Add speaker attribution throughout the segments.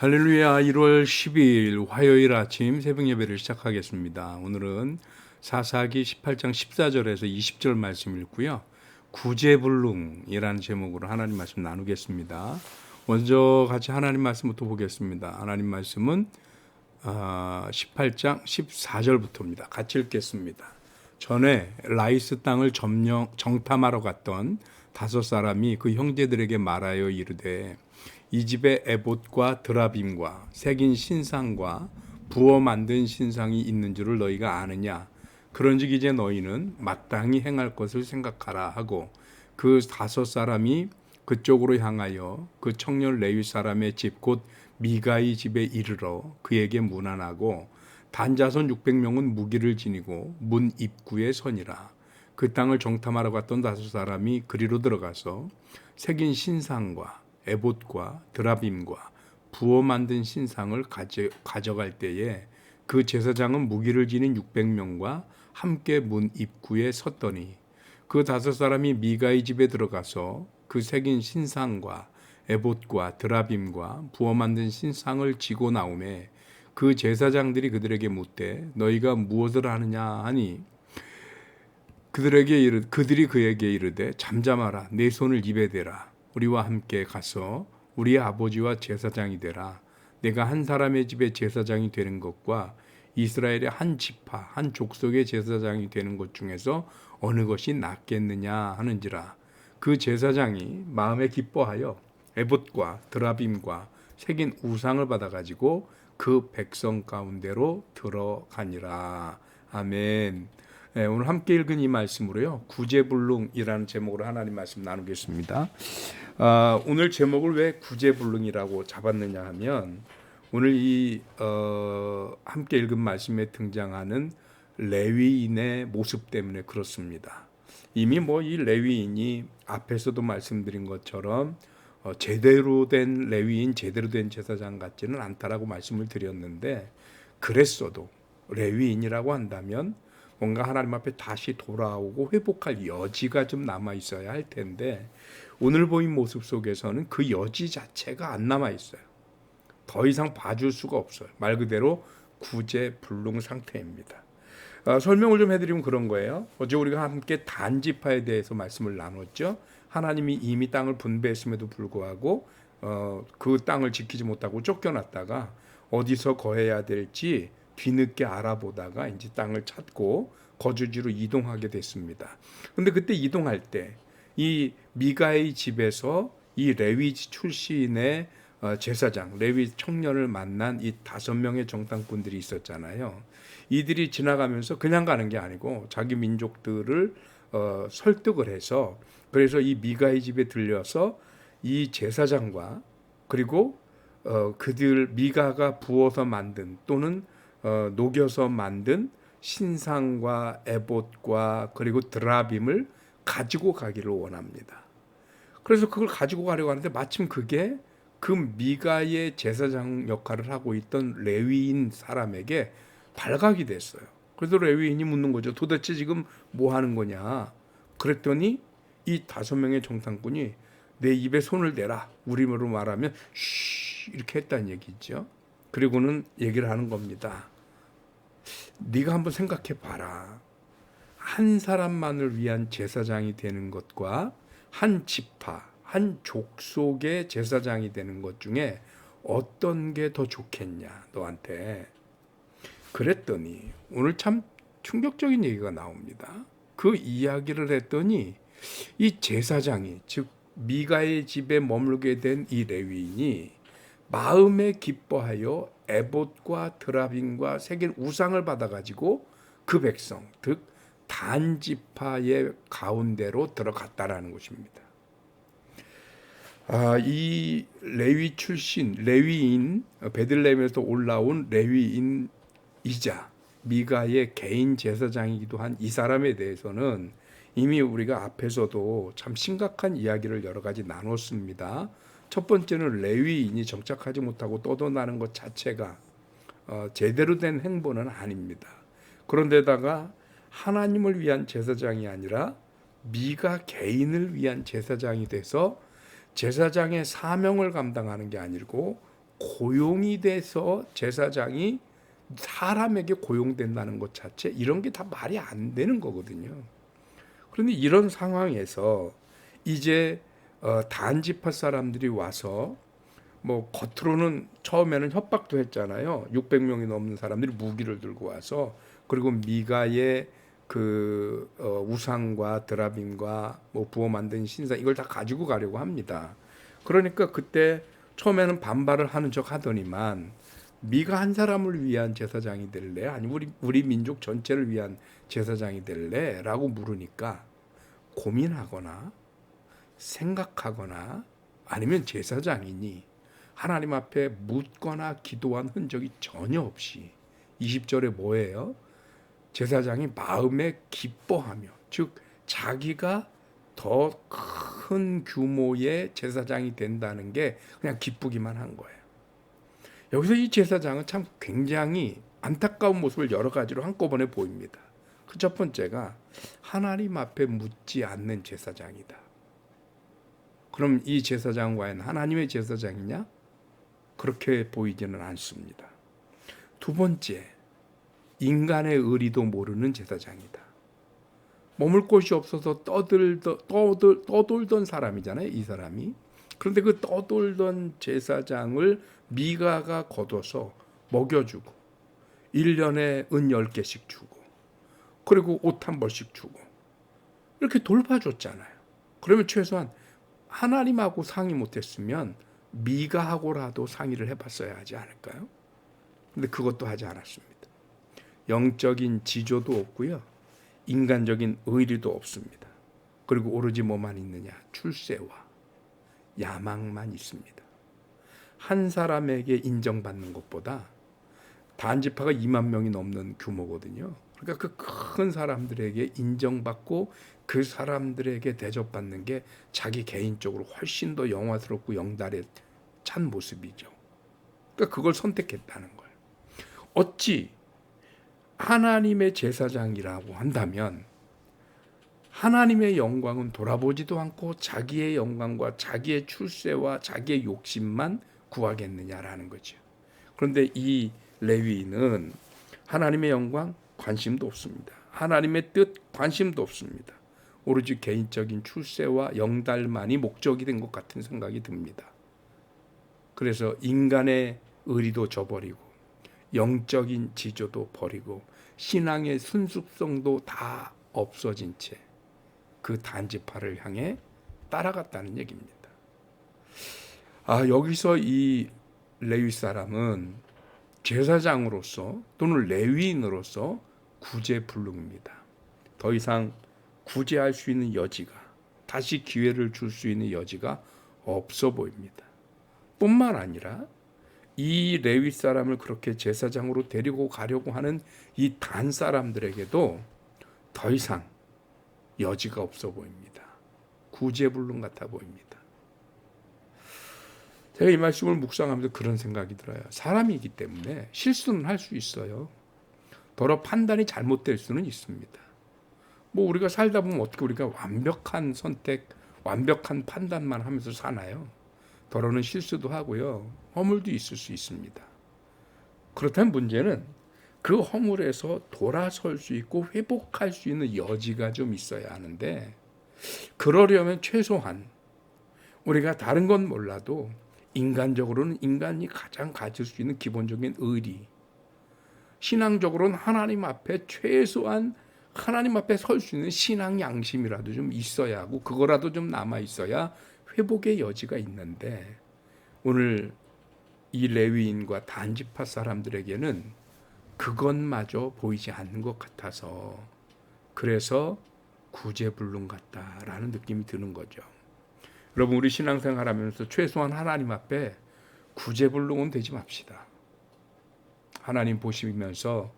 Speaker 1: 할렐루야 1월 12일 화요일 아침 새벽 예배를 시작하겠습니다. 오늘은 사사기 18장 14절에서 20절 말씀 읽고요. 구제불능이라는 제목으로 하나님 말씀 나누겠습니다. 먼저 같이 하나님 말씀부터 보겠습니다. 하나님 말씀은 18장 14절부터입니다. 같이 읽겠습니다. 전에 라이스 땅을 점령 정탐하러 갔던 다섯 사람이 그 형제들에게 말하여 이르되 이 집에 에봇과 드라빔과 새긴 신상과 부어 만든 신상이 있는 줄을 너희가 아느냐? 그런즉 이제 너희는 마땅히 행할 것을 생각하라 하고 그 다섯 사람이 그쪽으로 향하여 그 청년 레위 사람의 집 곧 미가이 집에 이르러 그에게 문안하고 단자손 600명은 무기를 지니고 문 입구에 서니라. 그 땅을 정탐하러 갔던 다섯 사람이 그리로 들어가서 새긴 신상과 에봇과 드라빔과 부어 만든 신상을 가져, 가져 갈 때에 그 제사장은 무기를 지닌 600명과 함께 문 입구에 섰더니 그 다섯 사람이 미가의 집에 들어가서 그 새긴 신상과 에봇과 드라빔과 부어 만든 신상을 지고 나오매 그 제사장들이 그들에게 묻되 너희가 무엇을 하느냐 하니 그들에게 이르 그들이 그에게 이르되 잠잠하라. 내 손을 입에 대라 우리와 함께 가서 우리 아버지와 제사장이 되라. 내가 한 사람의 집에 제사장이 되는 것과 이스라엘의 한 지파 한 족속의 제사장이 되는 것 중에서 어느 것이 낫겠느냐 하는지라. 그 제사장이 마음에 기뻐하여 에봇과 드라빔과 새긴 우상을 받아 가지고 그 백성 가운데로 들어가니라. 아멘. 네, 오늘 함께 읽은 이 말씀으로요 구제불능이라는 제목으로 하나님 말씀 나누겠습니다. 아, 오늘 제목을 왜 구제불능이라고 잡았느냐 하면 오늘 이 어, 함께 읽은 말씀에 등장하는 레위인의 모습 때문에 그렇습니다. 이미 뭐 이 레위인이 앞에서도 말씀드린 것처럼 어, 제대로 된 레위인, 제대로 된 제사장 같지는 않다라고 말씀을 드렸는데 그랬어도 레위인이라고 한다면 뭔가 하나님 앞에 다시 돌아오고 회복할 여지가 좀 남아 있어야 할 텐데 오늘 보인 모습 속에서는 그 여지 자체가 안 남아 있어요. 더 이상 봐줄 수가 없어요. 말 그대로 구제 불능 상태입니다. 어, 설명을 좀 해드리면 그런 거예요. 어제 우리가 함께 단지파에 대해서 말씀을 나눴죠. 하나님이 이미 땅을 분배했음에도 불구하고 어, 그 땅을 지키지 못하고 쫓겨났다가 어디서 거해야 될지 뒤늦게 알아보다가 이제 땅을 찾고 거주지로 이동하게 됐습니다. 근데 그때 이동할 때 이 미가의 집에서 이 레위 출신의 어, 제사장 레위 청년을 만난 이 다섯 명의 정탐꾼들이 있었잖아요. 이들이 지나가면서 그냥 가는 게 아니고 자기 민족들을 어, 설득을 해서 그래서 이 미가의 집에 들려서 이 제사장과 그리고 어, 그들 미가가 부어서 만든 또는 어, 녹여서 만든 신상과 에봇과 그리고 드라빔을 가지고 가기를 원합니다. 그래서 그걸 가지고 가려고 하는데 마침 그게 그 미가의 제사장 역할을 하고 있던 레위인 사람에게 발각이 됐어요. 그래서 레위인이 묻는 거죠. 도대체 지금 뭐 하는 거냐? 그랬더니 이 다섯 명의 정탐꾼이 내 입에 손을 대라. 우리말로 말하면 쉬 이렇게 했다는 얘기죠. 그리고는 얘기를 하는 겁니다. 네가 한번 생각해 봐라. 한 사람만을 위한 제사장이 되는 것과 한 지파, 한 족속의 제사장이 되는 것 중에 어떤 게 더 좋겠냐, 너한테. 그랬더니 오늘 참 충격적인 얘기가 나옵니다. 그 이야기를 했더니 이 제사장이 즉 미가의 집에 머물게 된 이 레위인이 마음에 기뻐하여 에봇과 드라빈과 새긴 우상을 받아가지고 그 백성, 즉 단지파의 가운데로 들어갔다라는 것입니다. 아, 이 레위 출신, 레위인 베들레헴에서 올라온 레위인이자 미가의 개인 제사장이기도 한 이 사람에 대해서는 이미 우리가 앞에서도 참 심각한 이야기를 여러 가지 나눴습니다. 첫 번째는 레위인이 정착하지 못하고 떠도나는 것 자체가 어, 제대로 된 행보는 아닙니다. 그런데다가 하나님을 위한 제사장이 아니라 미가 개인을 위한 제사장이 돼서 제사장의 사명을 감당하는 게 아니고 고용이 돼서 제사장이 사람에게 고용된다는 것 자체 이런 게 다 말이 안 되는 거거든요. 그런데 이런 상황에서 이제 어, 단지파 사람들이 와서 뭐 겉으로는 처음에는 협박도 했잖아요. 600명이 넘는 사람들이 무기를 들고 와서 그리고 미가의 그 어, 우상과 드라빔과 뭐 부어 만든 신상 이걸 다 가지고 가려고 합니다. 그러니까 그때 처음에는 반발을 하는 척 하더니만 미가 한 사람을 위한 제사장이 될래? 아니 우리 우리 민족 전체를 위한 제사장이 될래?라고 물으니까 고민하거나 생각하거나 아니면 제사장이니 하나님 앞에 묻거나 기도한 흔적이 전혀 없이 20절에 뭐예요? 제사장이 마음에 기뻐하며 즉 자기가 더 큰 규모의 제사장이 된다는 게 그냥 기쁘기만 한 거예요. 여기서 이 제사장은 참 굉장히 안타까운 모습을 여러 가지로 한꺼번에 보입니다. 그 첫 번째가 하나님 앞에 묻지 않는 제사장이다. 그럼 이 제사장 과연 하나님의 제사장이냐? 그렇게 보이지는 않습니다. 두 번째, 인간의 의리도 모르는 제사장이다. 머물 곳이 없어서 떠들던 떠들, 떠돌던 사람이잖아요, 이 사람이. 그런데 그 떠돌던 제사장을 미가가 걷어서 먹여주고 1년에 은 10개씩 주고 그리고 옷 한 벌씩 주고 이렇게 돌봐줬잖아요. 그러면 최소한 하나님하고 상의 못했으면 미가하고라도 상의를 해봤어야 하지 않을까요? 근데 그것도 하지 않았습니다. 영적인 지조도 없고요. 인간적인 의리도 없습니다. 그리고 오로지 뭐만 있느냐? 출세와 야망만 있습니다. 한 사람에게 인정받는 것보다 단지파가 2만 명이 넘는 규모거든요. 그러니까 그 큰 사람들에게 인정받고 그 사람들에게 대접받는 게 자기 개인적으로 훨씬 더 영화스럽고 영달에 찬 모습이죠. 그러니까 그걸 선택했다는 거예요. 어찌 하나님의 제사장이라고 한다면 하나님의 영광은 돌아보지도 않고 자기의 영광과 자기의 출세와 자기의 욕심만 구하겠느냐라는 거죠. 그런데 이 레위인은 하나님의 영광 관심도 없습니다. 하나님의 뜻 관심도 없습니다. 오로지 개인적인 출세와 영달만이 목적이 된 것 같은 생각이 듭니다. 그래서 인간의 의리도 저버리고 영적인 지조도 버리고 신앙의 순수성도 다 없어진 채 그 단지파를 향해 따라갔다는 얘기입니다. 아, 여기서 이 레위 사람은 제사장으로서 또는 레위인으로서 구제 불능입니다. 더 이상 구제할 수 있는 여지가 다시 기회를 줄 수 있는 여지가 없어 보입니다. 뿐만 아니라 이 레위 사람을 그렇게 제사장으로 데리고 가려고 하는 이 단 사람들에게도 더 이상 여지가 없어 보입니다. 구제불능 같아 보입니다. 제가 이 말씀을 묵상하면서 그런 생각이 들어요. 사람이기 때문에 실수는 할 수 있어요. 더러 판단이 잘못될 수는 있습니다. 뭐 우리가 살다 보면 어떻게 우리가 완벽한 선택, 완벽한 판단만 하면서 사나요? 더러는 실수도 하고요. 허물도 있을 수 있습니다. 그렇다면 문제는 그 허물에서 돌아설 수 있고 회복할 수 있는 여지가 좀 있어야 하는데 그러려면 최소한 우리가 다른 건 몰라도 인간적으로는 인간이 가장 가질 수 있는 기본적인 의리 신앙적으로는 하나님 앞에 최소한 하나님 앞에 설 수 있는 신앙 양심이라도 좀 있어야 하고 그거라도 좀 남아 있어야 회복의 여지가 있는데 오늘 이 레위인과 단지파 사람들에게는 그것마저 보이지 않는 것 같아서 그래서 구제불능 같다라는 느낌이 드는 거죠. 여러분 우리 신앙생활 하면서 최소한 하나님 앞에 구제불능은 되지 맙시다. 하나님 보시면서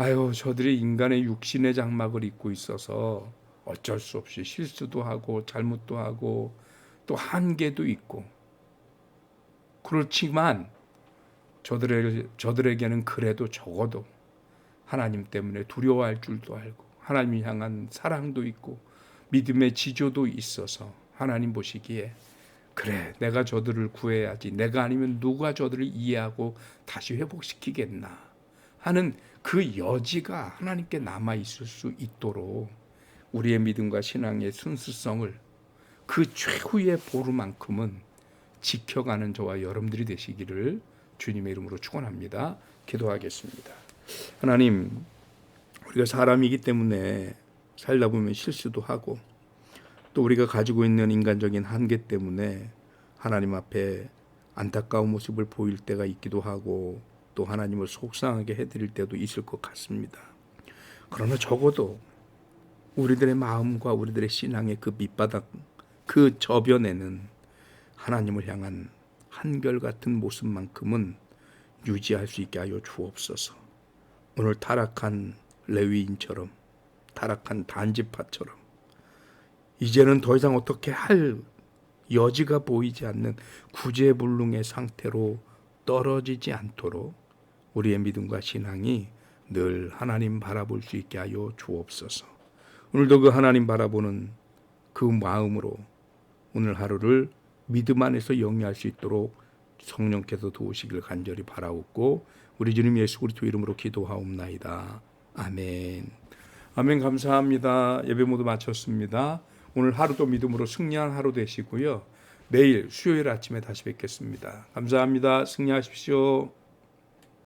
Speaker 1: 아유 저들이 인간의 육신의 장막을 입고 있어서 어쩔 수 없이 실수도 하고 잘못도 하고 또 한계도 있고 그렇지만 저들에게, 저들에게는 그래도 적어도 하나님 때문에 두려워할 줄도 알고 하나님 향한 사랑도 있고 믿음의 지조도 있어서 하나님 보시기에 그래, 내가 저들을 구해야지. 내가 아니면 누가 저들을 이해하고 다시 회복시키겠나 하는 그 여지가 하나님께 남아 있을 수 있도록 우리의 믿음과 신앙의 순수성을 그 최후의 보루만큼은 지켜가는 저와 여러분들이 되시기를 주님의 이름으로 축원합니다. 기도하겠습니다. 하나님, 우리가 사람이기 때문에 살다 보면 실수도 하고 또 우리가 가지고 있는 인간적인 한계 때문에 하나님 앞에 안타까운 모습을 보일 때가 있기도 하고 또 하나님을 속상하게 해드릴 때도 있을 것 같습니다. 그러나 적어도 우리들의 마음과 우리들의 신앙의 그 밑바닥, 그 저변에는 하나님을 향한 한결같은 모습만큼은 유지할 수 있게 하여 주옵소서. 오늘 타락한 레위인처럼 타락한 단지파처럼 이제는 더 이상 어떻게 할 여지가 보이지 않는 구제불능의 상태로 떨어지지 않도록 우리의 믿음과 신앙이 늘 하나님 바라볼 수 있게 하여 주옵소서. 오늘도 그 하나님 바라보는 그 마음으로 오늘 하루를 믿음 안에서 영위할 수 있도록 성령께서 도우시길 간절히 바라옵고 우리 주님 예수 그리스도 이름으로 기도하옵나이다. 아멘. 아멘 감사합니다. 예배 모두 마쳤습니다. 오늘 하루도 믿음으로 승리한 하루 되시고요. 내일 수요일 아침에 다시 뵙겠습니다. 감사합니다. 승리하십시오.